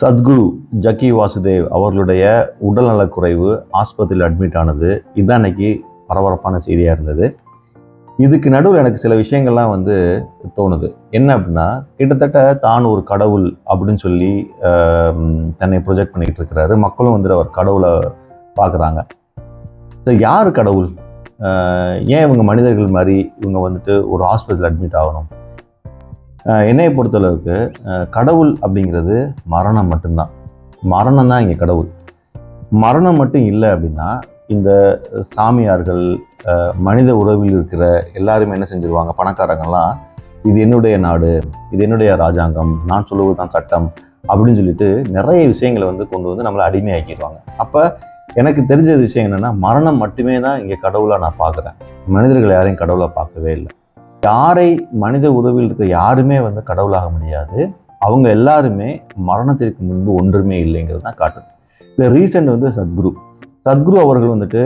சத்குரு ஜக்கி வாசுதேவ் அவர்களுடைய உடல்நலக்குறைவு ஆஸ்பத்திரியில் அட்மிட் ஆனது. இதுதான் இன்னைக்கு பரபரப்பான செய்தியாக இருந்தது. இதுக்கு நடுவில் எனக்கு சில விஷயங்கள்லாம் வந்து தோணுது. என்ன அப்படின்னா கிட்டத்தட்ட தான் ஒரு கடவுள் அப்படின்னு சொல்லி தன்னை ப்ரொஜெக்ட் பண்ணிகிட்டு இருக்கிறாரு. மக்களும் வந்துட்டு அவர் கடவுளை பார்க்குறாங்க. யார் கடவுள்? ஏன் இவங்க மனிதர்கள் மாதிரி இவங்க வந்துட்டு ஒரு ஹாஸ்பிட்டல் அட்மிட் ஆகணும்? என்னையை பொறுத்தளவுக்கு கடவுள் அப்படிங்கிறது மரணம் மட்டும்தான். மரணம் தான் இங்கே கடவுள். மரணம் மட்டும் இல்லை அப்படின்னா இந்த சாமியார்கள் மனித உறவில் இருக்கிற எல்லாருமே என்ன செஞ்சுருவாங்க? பணக்காரங்கெல்லாம் இது என்னுடைய நாடு இது என்னுடைய ராஜாங்கம் நான் சொல்லுவது தான் சட்டம் அப்படின்னு சொல்லிட்டு நிறைய விஷயங்களை வந்து கொண்டு வந்து நம்மளை அடிமையாக்கிடுவாங்க. அப்போ எனக்கு தெரிஞ்ச விஷயம் என்னென்னா மரணம் மட்டுமே தான் இங்கே கடவுளாக நான் பார்க்குறேன். மனிதர்கள் யாரையும் கடவுளாக பார்க்கவே இல்லை. யாரை மனித உறவில் இருக்க யாருமே வந்து கடவுளாக முடியாது. அவங்க எல்லாருமே மரணத்திற்கு முன்பு ஒன்றுமே இல்லைங்கிறது தான் காட்டுது. இந்த ரீசெண்ட் வந்து சத்குரு. சத்குரு அவர்கள் வந்துட்டு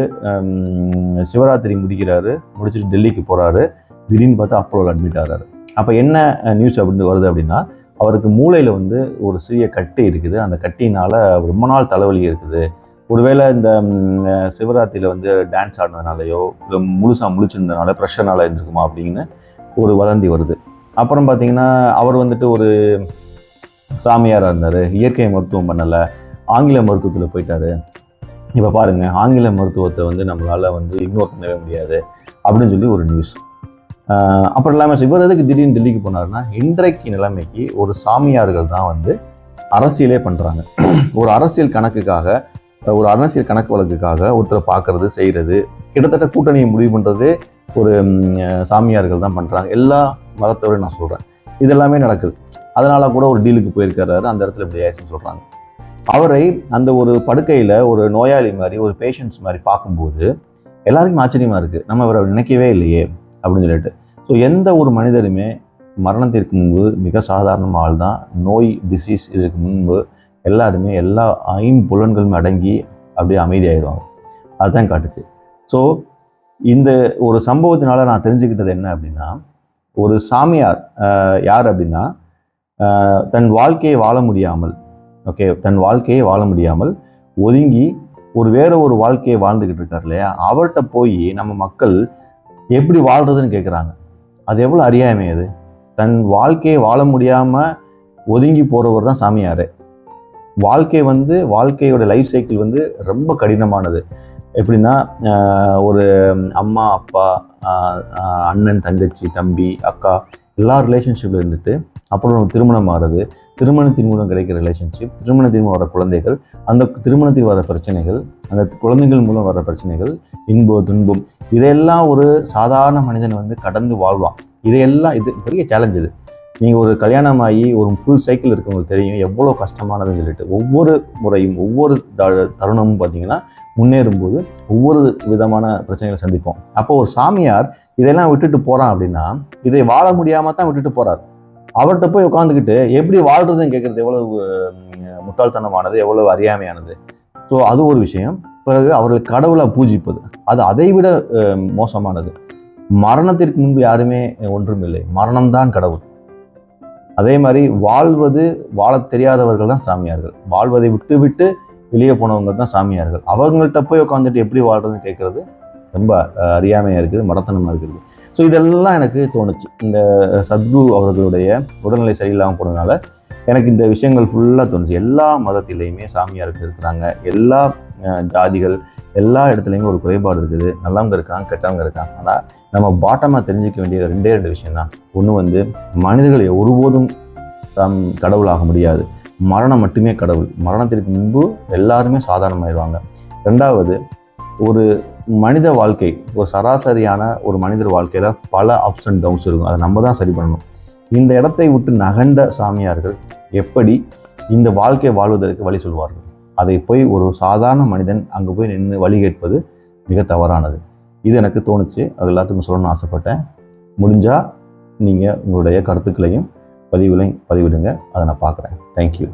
சிவராத்திரி முடிக்கிறாரு முடிச்சுட்டு டெல்லிக்கு போகிறாரு திடீர்னு பார்த்தா அப்போலோவில் அட்மிட் ஆகிறாரு அப்போ என்ன நியூஸ் அப்படின்னு வருது அப்படின்னா அவருக்கு மூளையில் வந்து ஒரு சிறிய கட்டி இருக்குது. அந்த கட்டினால் ரொம்ப நாள் தலைவலி இருக்குது. ஒருவேளை இந்த சிவராத்திரியில் வந்து டான்ஸ் ஆடினதுனாலையோ இல்லை முழுசாக முழிச்சிருந்தனால ப்ரெஷர்னால இருந்திருக்குமா அப்படின்னு ஒரு வதந்தி வருது. அப்புறம் பார்த்தீங்கன்னா அவர் வந்துட்டு ஒரு சாமியாராக இருந்தார். இயற்கை மருத்துவம் பண்ணலை. ஆங்கில மருத்துவத்தில் போயிட்டாரு. இப்போ பாருங்கள் ஆங்கில மருத்துவத்தை வந்து நம்மளால் வந்து இக்னோர் பண்ணவே முடியாது அப்படின்னு சொல்லி ஒரு நியூஸ் அப்புறம் இல்லாமல் இவர் எதுக்கு திடீர்னு டெல்லிக்கு போனாருன்னா இன்றைக்கு நிலைமைக்கு ஒரு சாமியார்கள் தான் வந்து அரசியலே பண்ணுறாங்க ஒரு அரசியல் கணக்குக்காக ஒரு அரசியல் கணக்கு வழக்குக்காக ஒருத்தரை பார்க்கறது செய்கிறது கிட்டத்தட்ட கூட்டணியை முடிவு பண்ணுறது ஒரு சாமியார்கள் தான் பண்ணுறாங்க எல்லா மதத்தோட நான் சொல்கிறேன் இதெல்லாமே நடக்குது. அதனால் கூட ஒரு டீலுக்கு போயிருக்கிறாரு அந்த இடத்துல இப்படி ஆயிடுச்சுன்னு சொல்கிறாங்க அவரை அந்த ஒரு படுக்கையில் ஒரு நோயாளி மாதிரி ஒரு பேஷண்ட்ஸ் மாதிரி பார்க்கும்போது எல்லாருக்கும் ஆச்சரியமாக இருக்குது நம்ம அவரை நினைக்கவே இல்லையே அப்படின்னு சொல்லிட்டு. ஸோ எந்த ஒரு மனிதருமே மரணத்திற்கு முன்பு மிக சாதாரண ஆள் தான் நோய் டிசீஸ் இதுக்கு முன்பு எல்லாருமே எல்லா ஐம்புலன்களும் அடங்கி அப்படியே அமைதியாயிடுவாங்க. அதுதான் காட்டுச்சு. ஸோ இந்த ஒரு சம்பவத்தினால நான் தெரிஞ்சுக்கிட்டது என்ன அப்படின்னா ஒரு சாமியார் யார் அப்படின்னா தன் வாழ்க்கையை வாழ முடியாமல் ஓகே தன் வாழ்க்கையை வாழ முடியாமல் ஒதுங்கி ஒரு வேற ஒரு வாழ்க்கையை வாழ்ந்துக்கிட்டு இருக்கார் இல்லையா? அவர்கிட்ட போய் நம்ம மக்கள் எப்படி வாழ்றதுன்னு கேட்குறாங்க அது எவ்வளோ அறியாமை அது? தன் வாழ்க்கையை வாழ முடியாமல் ஒதுங்கி போகிறவர் தான் சாமியார். வாழ்க்கை வந்து வாழ்க்கையோட லைஃப் சைக்கிள் வந்து ரொம்ப கடினமானது. எப்படின்னா ஒரு அம்மா அப்பா அண்ணன் தங்கச்சி தம்பி அக்கா எல்லா ரிலேஷன்ஷிப்பில் இருந்துட்டு அப்புறம் திருமணம் ஆகிறது திருமணத்தின் மூலம் கிடைக்கிற ரிலேஷன்ஷிப் திருமணத்தின் மூலம் வர குழந்தைகள் அந்த திருமணத்தில் வர பிரச்சனைகள் அந்த குழந்தைகள் மூலம் வர பிரச்சனைகள் இன்பம் துன்பம் இதையெல்லாம் ஒரு சாதாரண மனிதன் வந்து கடந்து வாழ்வான். இதையெல்லாம் இது பெரிய சேலஞ்ச் இது. நீங்கள் ஒரு கல்யாணம் ஆகி ஒரு ஃபுல் சைக்கிள் இருக்கவங்களுக்கு தெரியும் எவ்வளோ கஷ்டமானதுன்னு சொல்லிட்டு. ஒவ்வொரு முறையும் ஒவ்வொரு த- தருணமும் பார்த்தீங்கன்னா முன்னேறும்போது ஒவ்வொரு விதமான பிரச்சனைகளை சந்திப்போம். அப்போ ஒரு சாமியார் இதெல்லாம் விட்டுட்டு போகிறான் அப்படின்னா இதை வாழ முடியாமல் தான் விட்டுட்டு போகிறார் அவர்கிட்ட போய் உட்காந்துக்கிட்டு எப்படி வாழ்றதுன்னு கேட்குறது எவ்வளவு முட்டாள்தனமானது எவ்வளவு அறியாமையானது? ஸோ அது ஒரு விஷயம். பிறகு அவர்களை கடவுளை பூஜிப்பது. அது அதை விட மோசமானது. மரணத்திற்கு முன்பு யாருமே ஒன்றும் இல்லை மரணம்தான் கடவுள். அதே மாதிரி வாழ்வது வாழத் தெரியாதவர்கள் தான் சாமியார்கள். வாழ்வதை விட்டு விட்டு வெளியே போனவங்க தான் சாமியார்கள். அவங்கள்ட்ட போய் உட்காந்துட்டு எப்படி வாழ்றதுன்னு கேட்குறது ரொம்ப அறியாமையாக இருக்குது மடத்தனமாக இருக்குது. ஸோ இதெல்லாம் எனக்கு தோணுச்சு. இந்த சத்குரு அவர்களுடைய உடல்நிலை சரியில்லாமல் போனதுனால எனக்கு இந்த விஷயங்கள் ஃபுல்லாக தோணுச்சு. எல்லா மதத்திலையுமே சாமியார்கள் இருக்கிறாங்க. எல்லா ஜாதிகள் எல்லா இடத்துலையுமே ஒரு குறைபாடு இருக்குது. நல்லவங்க இருக்காங்க கெட்டவங்க இருக்காங்க. ஆனால் நம்ம பாட்டமாக தெரிஞ்சுக்க வேண்டிய ரெண்டே ரெண்டு விஷயம் தான் ஒன்று வந்து மனிதர்களை ஒருபோதும் தாம் கடவுளாக முடியாது. மரணம் மட்டுமே கடவுள். மரணத்திற்கு முன்பு எல்லாருமே சாதாரணமாயிடுவாங்க ரெண்டாவது ஒரு மனித வாழ்க்கை ஒரு சராசரியான ஒரு மனிதர் வாழ்க்கையில் பல அப்ஸ் அண்ட் டவுன்ஸ் இருக்கும். அதை நம்ம தான் சரி பண்ணணும். இந்த இடத்தை விட்டு நகர்ந்த சாமியார்கள் எப்படி இந்த வாழ்க்கையை வாழ்வதற்கு வழி சொல்வார்கள்? அதை போய் ஒரு சாதாரண மனிதன் அங்கே போய் நின்று வழி கேட்பது மிக தவறானது. இது எனக்கு தோணுச்சு. அது எல்லாத்துக்கும் சொல்லணும்னு ஆசைப்பட்டேன். முடிஞ்சால் நீங்கள் உங்களுடைய கருத்துக்களையும் பதிவுகளையும் பதிவிடுங்க. அதை நான் பார்க்குறேன். தேங்க்யூ